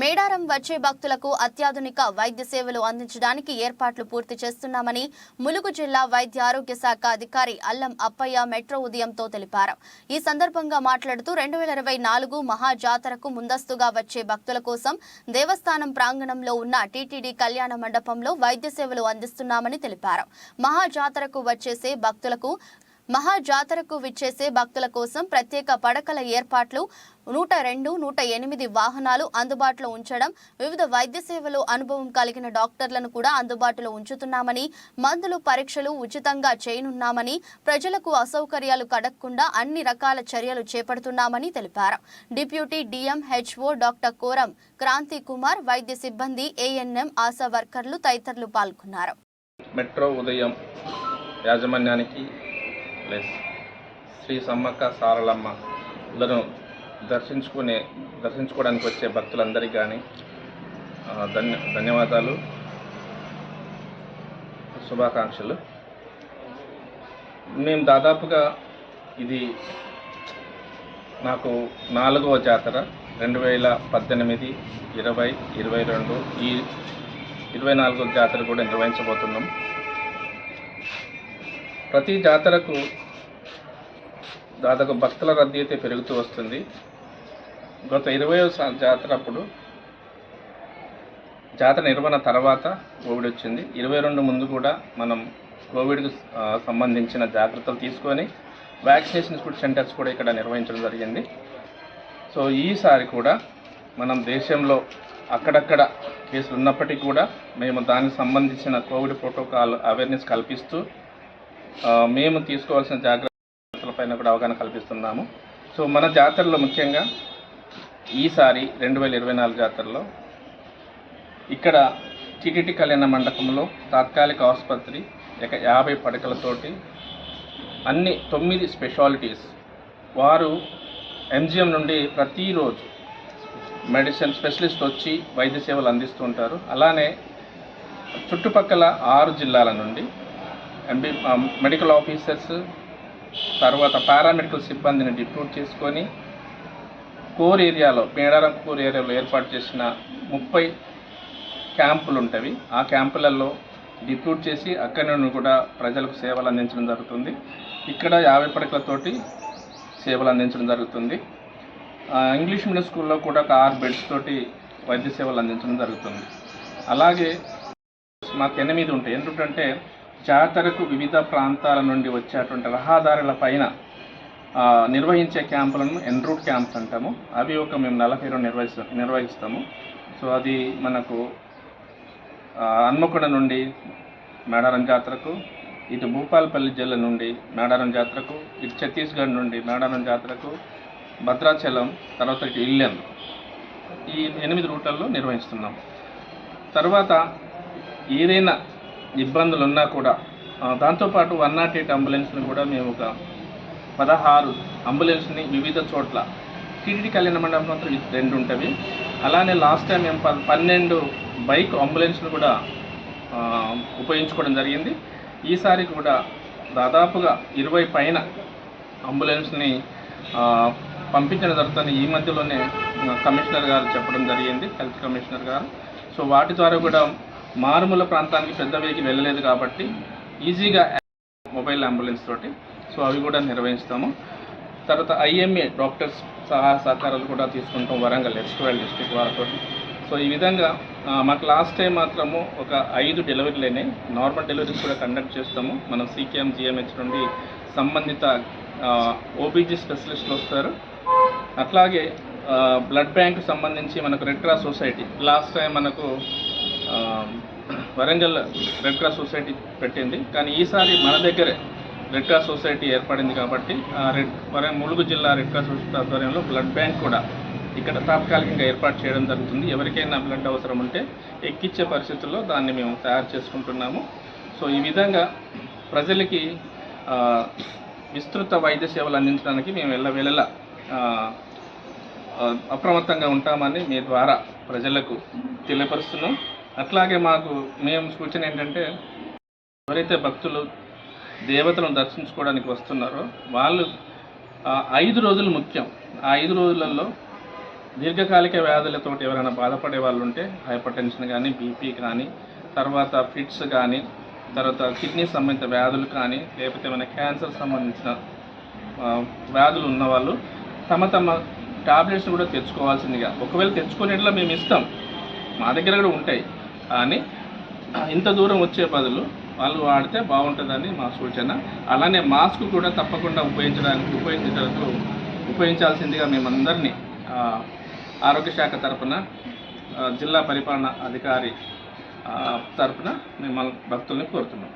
మేడారం వచ్చే భక్తులకు అత్యాధునిక వైద్య సేవలు అందించడానికి ఏర్పాట్లు పూర్తి చేస్తున్నామని ములుగు జిల్లా వైద్య ఆరోగ్య శాఖ అధికారి అల్లం అప్పయ్య మెట్రో ఉదయంతో తెలిపారు. ఈ సందర్భంగా మాట్లాడుతూ రెండు వేల ఇరవై నాలుగు మహాజాతరకు ముందస్తుగా వచ్చే భక్తుల కోసం దేవస్థానం ప్రాంగణంలో ఉన్న టీటీడీ కళ్యాణ మండపంలో వైద్య సేవలు అందిస్తున్నామని తెలిపారు. మహాజాతరకు వచ్చేసే భక్తులకు మహాజాతరకు విచ్చేసే భక్తుల కోసం ప్రత్యేక పడకల ఏర్పాట్లు నూట రెండు నూట ఎనిమిది వాహనాలు అందుబాటులో ఉంచడం వివిధ వైద్య సేవలు అనుభవం కలిగిన డాక్టర్లను కూడా అందుబాటులో ఉంచుతున్నామని మందులు పరీక్షలు ఉచితంగా చేయనున్నామని ప్రజలకు అసౌకర్యాలు కడగకుండా అన్ని రకాల చర్యలు చేపడుతున్నామని తెలిపారు. Deputy DM HO doctor Koram Kranti Kumar వైద్య సిబ్బంది ఏఎన్ఎం ఆశా వర్కర్లు తదితరులు పాల్గొన్నారు. మెట్రో ఉదయం యాజమాన్యానికి ప్లస్ శ్రీ సమ్మక్క సారలమ్మలను దర్శించుకునే దర్శించుకోవడానికి వచ్చే భక్తులందరికీ కానీ ధన్య ధన్యవాదాలు. శుభాకాంక్షలు. మేము దాదాపుగా ఇది నాకు నాలుగవ జాతర రెండు వేల పద్దెనిమిది ఇరవై ఇరవై రెండు ఈ ఇరవై నాలుగో జాతర కూడా నిర్వహించబోతున్నాం. ప్రతి జాతరకు దాదాపు భక్తుల రద్దీ అయితే పెరుగుతూ వస్తుంది. గత ఇరవై జాతర అప్పుడు జాతర నిర్వహణ తర్వాత కోవిడ్ వచ్చింది. ఇరవై రెండు ముందు కూడా మనం కోవిడ్కు సంబంధించిన జాగ్రత్తలు తీసుకొని వ్యాక్సినేషన్ ఫుడ్ సెంటర్స్ కూడా ఇక్కడ నిర్వహించడం జరిగింది. సో ఈసారి కూడా మనం దేశంలో అక్కడక్కడ కేసులు ఉన్నప్పటికీ కూడా మేము దానికి సంబంధించిన కోవిడ్ ప్రోటోకాల్ అవేర్నెస్ కల్పిస్తూ మేము తీసుకోవాల్సిన జాగ్రత్తలపైన కూడా అవగాహన కల్పిస్తున్నాము. సో మన జాతరలో ముఖ్యంగా ఈసారి రెండు వేల ఇరవై నాలుగు జాతరలో ఇక్కడ టిటిటి కళ్యాణ మండపంలో తాత్కాలిక ఆసుపత్రి ఇక యాభై పడకలతోటి అన్ని తొమ్మిది స్పెషాలిటీస్ వారు ఎంజిఎం నుండి ప్రతిరోజు మెడిసిన్ స్పెషలిస్ట్ వచ్చి వైద్య సేవలు అందిస్తూ ఉంటారు. అలానే చుట్టుపక్కల ఆరు జిల్లాల నుండి ఎంబీ మెడికల్ ఆఫీసర్స్ తర్వాత పారామెడికల్ సిబ్బందిని డిప్యూట్ చేసుకొని కోర్ ఏరియాలో మేడారం కోర్ ఏరియాలో ఏర్పాటు చేసిన ముప్పై క్యాంపులు ఉంటవి. ఆ క్యాంపులలో డిప్యూట్ చేసి అక్కడి నుండి కూడా ప్రజలకు సేవలు అందించడం జరుగుతుంది. ఇక్కడ యాభై పడకలతోటి సేవలు అందించడం జరుగుతుంది. ఇంగ్లీష్ మీడియం స్కూల్లో కూడా ఒక ఆరు బెడ్స్ తోటి వైద్య సేవలు అందించడం జరుగుతుంది. అలాగే మాకు ఎనిమిది ఉంటాయి. ఎందుకంటే జాతరకు వివిధ ప్రాంతాల నుండి వచ్చేటువంటి రహదారుల పైన నిర్వహించే క్యాంపులను ఎన్రూట్ క్యాంప్స్ అంటాము. అవి ఒక మేము నలభై రెండు నిర్వహిస్తాం నిర్వహిస్తాము. సో అది మనకు ఆ, హన్మకొండ నుండి మేడారం జాతరకు ఇటు భూపాలపల్లి జిల్లా నుండి మేడారం జాతరకు ఇటు ఛత్తీస్గఢ్ నుండి మేడారం జాతరకు భద్రాచలం తర్వాత ఇటు ఇల్లెం ఈ ఎనిమిది రూట్లలో నిర్వహిస్తున్నాం తర్వాత ఏదైనా ఇబ్బందులు ఉన్నా కూడా దాంతోపాటు వన్ నాట్ ఎయిట్ అంబులెన్స్ని కూడా మేము ఒక పదహారు అంబులెన్స్ని వివిధ చోట్ల టీటీడీ కళ్యాణ మండపం మాత్రం రెండు ఉంటుంది అలానే లాస్ట్ టైం మేము ప- పన్నెండు బైక్ అంబులెన్స్ను కూడా ఉపయోగించుకోవడం జరిగింది. ఈసారి కూడా దాదాపుగా ఇరవై పైన అంబులెన్స్ని పంపించడం జరుగుతుంది. ఈ మధ్యలోనే కమిషనర్ గారు చెప్పడం జరిగింది హెల్త్ కమిషనర్ గారు. సో వాటి ద్వారా కూడా మారుమూల ప్రాంతానికి పెద్ద వెహికల్ వెళ్ళలేదు కాబట్టి ఈజీగా మొబైల్ అంబులెన్స్ తోటి సో అవి కూడా నిర్వహిస్తాము. తర్వాత ఐఎంఏ డాక్టర్స్ సహాయ సహకారాలు కూడా తీసుకుంటాం వరంగల్ ఎస్ట్వల్ డిస్టిక్ వారితో సో ఈ విధంగా మాకు లాస్ట్ టైం మాత్రము ఒక ఐదు డెలివరీలు నార్మల్ డెలివరీస్ కూడా కండక్ట్ చేస్తాము. మనం సీకేఎం జిఎంహెచ్ నుండి సంబంధిత ఓబీజీ స్పెషలిస్టులు వస్తారు. అట్లాగే బ్లడ్ బ్యాంక్ సంబంధించి మనకు red cross society last time మనకు వరంగల్ రెడ్ క్రాస్ సొసైటీ పెట్టింది. కానీ ఈసారి మన దగ్గరే రెడ్ క్రాస్ సొసైటీ ఏర్పడింది కాబట్టి ఆ రెడ్ వరం ములుగు జిల్లా రెడ్ క్రాస్ సొసైటీ ఆధ్వర్యంలో బ్లడ్ బ్యాంక్ కూడా ఇక్కడ తాత్కాలికంగా ఏర్పాటు చేయడం జరుగుతుంది. ఎవరికైనా బ్లడ్ అవసరం ఉంటే ఎక్కిచ్చే పరిస్థితుల్లో దాన్ని మేము తయారు చేసుకుంటున్నాము. సో ఈ విధంగా ప్రజలకి విస్తృత వైద్య సేవలు అందించడానికి మేము వెళ్ళ అప్రమత్తంగా ఉంటామని మీ ద్వారా ప్రజలకు తెలియపరుస్తున్నాం. అట్లాగే మాకు మేము సూచన ఏంటంటే ఎవరైతే భక్తులు దేవతలను దర్శించుకోవడానికి వస్తున్నారో వాళ్ళు ఐదు రోజులు ముఖ్యం. ఆ ఐదు రోజులలో దీర్ఘకాలిక వ్యాధులతోటి ఎవరైనా బాధపడే వాళ్ళు ఉంటే హైపర్ టెన్షన్ కానీ బీపీ కానీ తర్వాత ఫిట్స్ కానీ తర్వాత కిడ్నీ సంబంధిత వ్యాధులు కానీ లేకపోతే ఏమైనా క్యాన్సర్ సంబంధించిన వ్యాధులు ఉన్నవాళ్ళు తమ తమ టాబ్లెట్స్ కూడా తెచ్చుకోవాల్సిందిగా. ఒకవేళ తెచ్చుకునేట్లా మేము ఇస్తాం. మా దగ్గర కూడా ఉంటాయి. కానీ ఇంత దూరం వచ్చే బదులు వాళ్ళు వాడితే బాగుంటుందని మా సూచన. అలానే మాస్క్ కూడా తప్పకుండా ఉపయోగించడానికి ఉపయోగించడానికి ఉపయోగించాల్సిందిగా మేమందరినీ ఆరోగ్య శాఖ తరఫున జిల్లా పరిపాలన అధికారి తరఫున మిమ్మల్ని భక్తుల్ని కోరుతున్నాం.